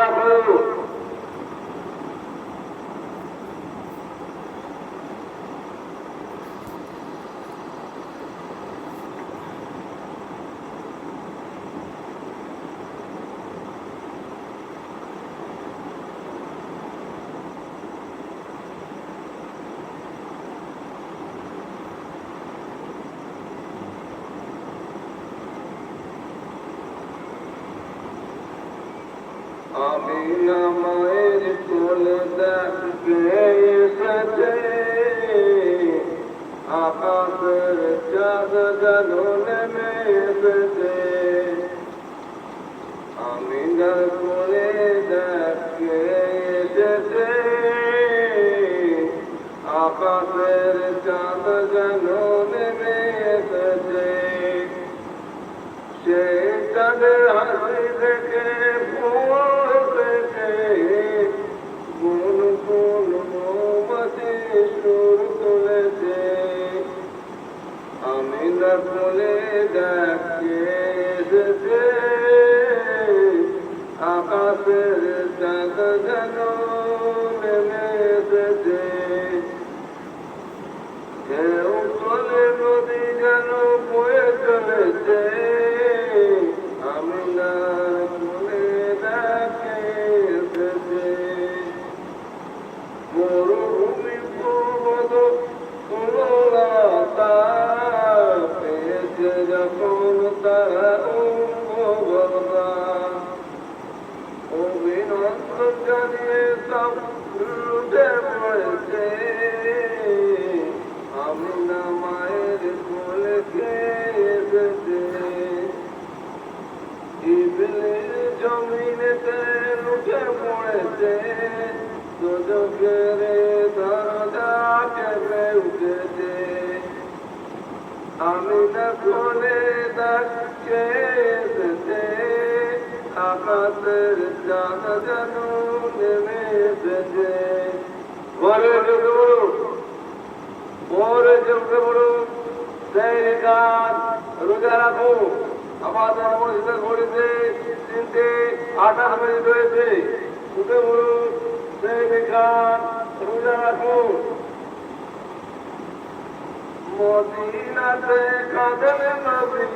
Tá Brasil! আমি মায়ের কোল দেখে এসেছে। আকাশের চাঁদ যেন নেমে এসেছে। আমি কোলে দেখে আকাশের চাঁদ যেন নেমে এসেছে। সে চাঁদের হাসি আকাশের চাঁদ যেন অভিনন্দন জানিয়ে সব পড়েছে আমি না মায়ের কোলে এসেছে ইবলিস জমিনেতে পড়েছে দুজকের দরজা কেঁপে উঠেছে আমি না চাঁদ যেন নেমে এসেছে ঘরে ঢুকে বলুন পরে চলতে বলুন সেই গান রোজা রাখুন আমাদের মসজিদের ঘড়িতে তিনটে আঠাশ মিনিট রয়েছে উঠে বলুন সেই গান রোজা রাখুন মদিনাতে কাঁদেন নবী।